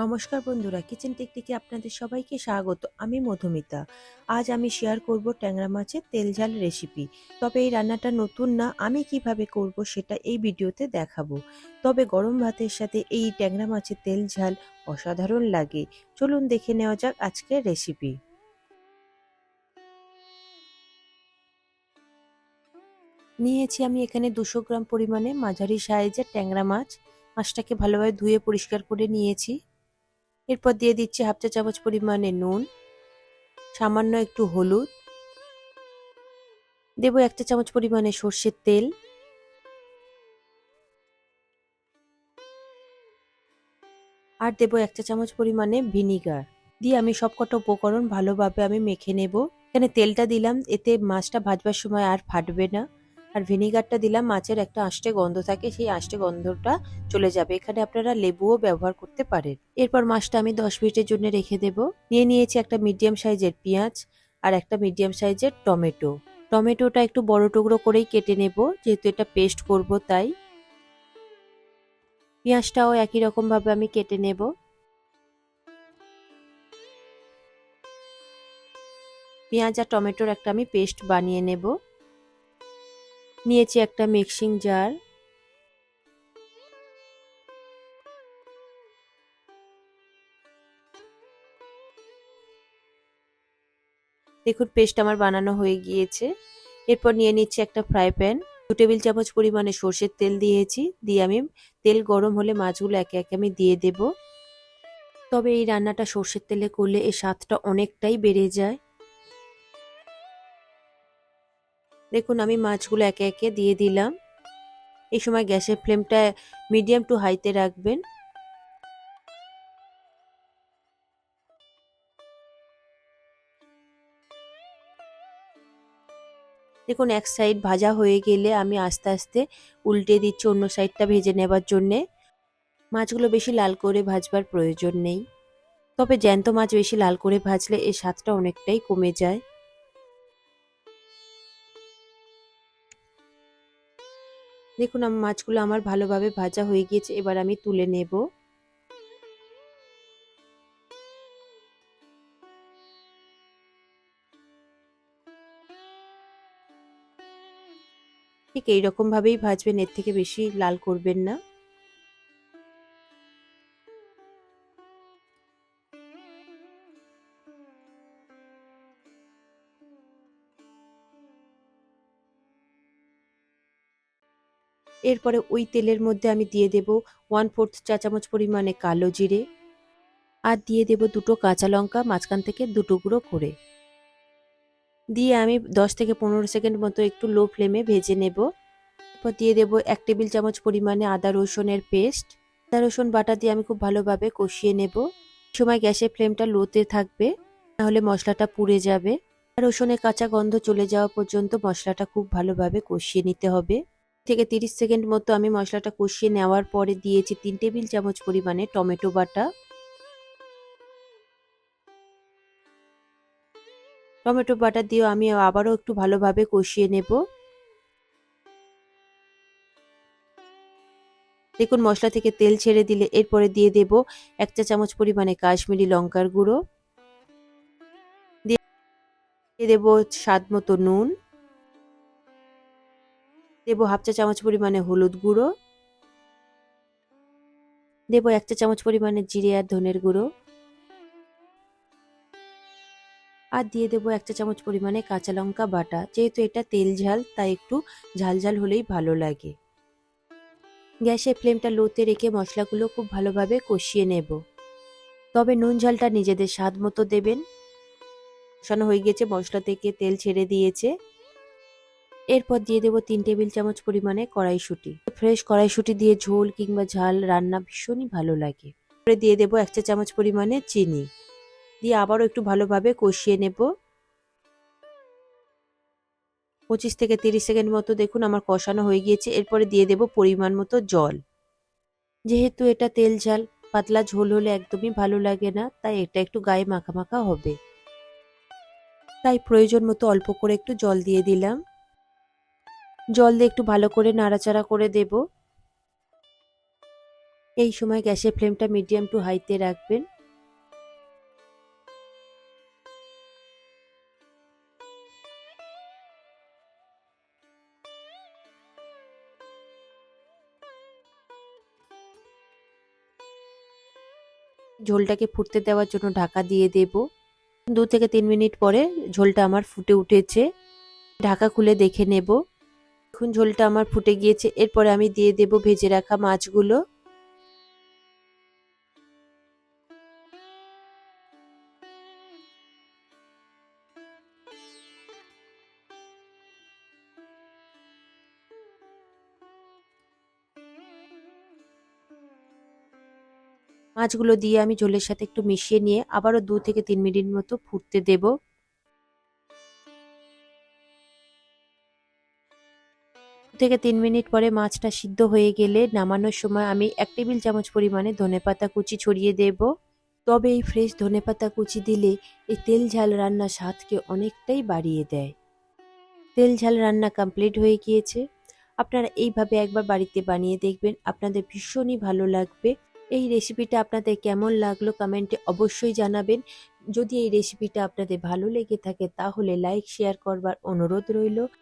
নমস্কার বন্ধুরা কিচেন টেকটিকে আপনাদের সবাইকে স্বাগত। আমি মধুমিতা। আজ আমি শেয়ার করব ট্যাংরা মাছের তেল ঝাল রেসিপি তবে এই রান্নাটা নতুন না, আমি কীভাবে করব সেটা এই ভিডিওতে দেখাবো। তবে গরম ভাতের সাথে এই ট্যাংরা মাছের তেল ঝাল অসাধারণ লাগে। চলুন দেখে নেওয়া যাক আজকের রেসিপি নিয়েছি আমি এখানে দুশো গ্রাম পরিমাণে মাঝারি সাইজের ট্যাংরা মাছ। মাছটাকে ভালোভাবে ধুয়ে পরিষ্কার করে নিয়েছি। এরপর দিয়ে দিচ্ছি হাফ চা চামচ পরিমাণে নুন, সামান্য একটু হলুদ। দেবো এক চা চামচ পরিমাণে সর্ষের তেল। আর দেবো এক চা চামচ পরিমাণে ভিনিগার। দিয়ে আমি সবকটা উপকরণ ভালোভাবে আমি মেখে নেব। এখানে তেলটা দিলাম, এতে মাছটা ভাজবার সময় আর ফাটবে না। আর ভিনিগারটা দিলাম, মাছের একটা আষ্টে গন্ধ থাকে, সেই আষ্টে গন্ধটা চলে যাবে। এখানে আপনারা লেবুও ব্যবহার করতে পারেন। এরপর মাছটা আমি দশ মিনিটের জন্য রেখে দেব। নিয়ে নিয়েছি একটা মিডিয়াম সাইজের পেঁয়াজ আর একটা মিডিয়াম সাইজের টমেটো। টমেটোটা একটু বড় টুকরো করেই কেটে নেব, যেহেতু এটা পেস্ট করব তাই। পেঁয়াজটাও একই রকম ভাবে আমি কেটে নেব। পেঁয়াজ আর টমেটোর একটা আমি পেস্ট বানিয়ে নেব। নিয়েছি একটা মিক্সিং জার দেখুন পেস্ট আমার বানানো হয়ে গিয়েছে। এরপর নিয়ে নিচ্ছি একটা ফ্রাই প্যান দু টেবিল চামচ পরিমাণে সর্ষের তেল দিয়েছি। দিয়ে আমি তেল গরম হলে মাছগুলো একে একে আমি দিয়ে দেব। তবে এই রান্নাটা সর্ষের তেলে করলে এই স্বাদটা অনেকটাই বেড়ে যায়। দেখুন, আমি মাছগুলো একে একে দিয়ে দিলাম। এই সময় গ্যাসের ফ্লেমটা মিডিয়াম টু হাইতে রাখবেন। দেখুন, এক সাইড ভাজা হয়ে গেলে আমি আস্তে আস্তে উল্টে দিচ্ছি অন্য সাইডটা ভেজে নেবার জন্যে। মাছগুলো বেশি লাল করে ভাজবার প্রয়োজন নেই। তবে জ্যান্ত মাছ বেশি লাল করে ভাজলে এর স্বাদটা অনেকটাই কমে যায়। দেখুন, আমার মাছগুলো আমার ভালোভাবে ভাজা হয়ে গিয়েছে, এবার আমি তুলে নেব। ঠিক এইরকমভাবেই ভাজবেন, এর থেকে বেশি লাল করবেন না। এরপরে ওই তেলের মধ্যে আমি দিয়ে দেব ওয়ান ফোর্থ চা চামচ পরিমাণে কালো জিরে আর দিয়ে দেব দুটো কাঁচা লঙ্কা, মাঝখান থেকে দুটুকরো করে। দিয়ে আমি দশ থেকে পনেরো সেকেন্ড মতো একটু লো ফ্লেমে ভেজে নেব। এরপর দিয়ে দেব এক টেবিল চামচ পরিমাণে আদা রসুনের পেস্ট। আদা রসুন বাটা দিয়ে আমি খুব ভালোভাবে কষিয়ে নেব। সময় গ্যাসের ফ্লেমটা লোতে থাকবে নাহলে মশলাটা পুড়ে যাবে। রসুনের কাঁচা গন্ধ চলে যাওয়া পর্যন্ত মশলাটা খুব ভালোভাবে কষিয়ে নিতে হবে। থেকে তিরিশ সেকেন্ড মতো আমি মশলাটা কষিয়ে নেওয়ার পরে দিয়েছি তিন টেবিল চামচ পরিমাণে টমেটো বাটা। টমেটো বাটা দিয়েও আমি আবারও একটু ভালোভাবে কষিয়ে নেব। দেখুন, মশলা থেকে তেল ছেড়ে দিলে এরপরে দিয়ে দেব এক চা চামচ পরিমাণে কাশ্মীরি লঙ্কার গুঁড়ো। দিয়ে দেব স্বাদ মতো নুন। দেবো হাফ চা চামচ পরিমাণে হলুদ গুঁড়ো। দেবো এক চা চামচ পরিমাণে জিরে আর ধনের গুঁড়ো। আর দিয়ে দেবো এক চা চামচ পরিমাণে কাঁচা লঙ্কা বাটা। যেহেতু এটা তেল ঝাল, তাই একটু ঝাল ঝাল হলেই ভালো লাগে। গ্যাসের ফ্লেমটা লোতে রেখে মশলাগুলো খুব ভালোভাবে কষিয়ে নেব। তবে নুন ঝালটা নিজেদের স্বাদ মতো দেবেন। কষানো হয়ে গেছে মশলা থেকে তেল ছেড়ে দিয়েছে। এরপর দিয়ে দেবো তিন টেবিল চামচ পরিমাণে কড়াইশুঁটি। ফ্রেশ কড়াইশুঁটি দিয়ে ঝোল কিংবা ঝাল রান্না ভীষণই ভালো লাগে। এরপরে দিয়ে দেবো এক চা চামচ পরিমাণে চিনি। দিয়ে আবারও একটু ভালোভাবে কষিয়ে নেব। পঁচিশ থেকে তিরিশ সেকেন্ড মতো দেখুন আমার কষানো হয়ে গিয়েছে। এরপরে দিয়ে দেব পরিমাণ মতো জল। যেহেতু এটা তেল ঝাল, পাতলা ঝোল হলে একদমই ভালো লাগে না, তাই এটা একটু গায়ে মাখা মাখা হবে। তাই প্রয়োজন মতো অল্প করে একটু জল দিয়ে দিলাম। জল দিয়ে একটু ভালো করে নাড়াচাড়া করে দেব। এই সময় গ্যাসের ফ্লেমটা মিডিয়াম টু হাইতে রাখবেন। ঝোলটাকে ফুটতে দেওয়ার জন্য ঢাকা দিয়ে দেব। দু থেকে তিন মিনিট পরে ঝোলটা আমার ফুটে উঠেছে। ঢাকা খুলে দেখে নেব। এখন ঝোলটা আমার ফুটে গিয়েছে। এরপরে আমি দিয়ে দেব ভেজে রাখা মাছগুলো। মাছগুলো দিয়ে আমি ঝোলের সাথে একটু মিশিয়ে নিয়ে আবারও দু থেকে তিন মিনিট মতো ফুটতে দেব। থেকে তিন মিনিট পরে মাছটা সিদ্ধ হয়ে গেলে নামানোর সময় আমি এক টেবিল চামচ পরিমাণে ধনেপাতা কুচি ছড়িয়ে দেব। তবে এই ফ্রেশ ধনেপাতা কুচি দিলে এই তেল ঝাল রান্নার স্বাদকে অনেকটাই বাড়িয়ে দেয়। তেল ঝাল রান্না কমপ্লিট হয়ে গিয়েছে। আপনারা এইভাবে একবার বাড়িতে বানিয়ে দেখবেন, আপনাদের ভীষণই ভালো লাগবে। এই রেসিপিটা আপনাদের কেমন লাগল কমেন্টে অবশ্যই জানাবেন। যদি এই রেসিপিটা আপনাদের ভালো লেগে থাকে তাহলে লাইক শেয়ার করবার অনুরোধ রইল।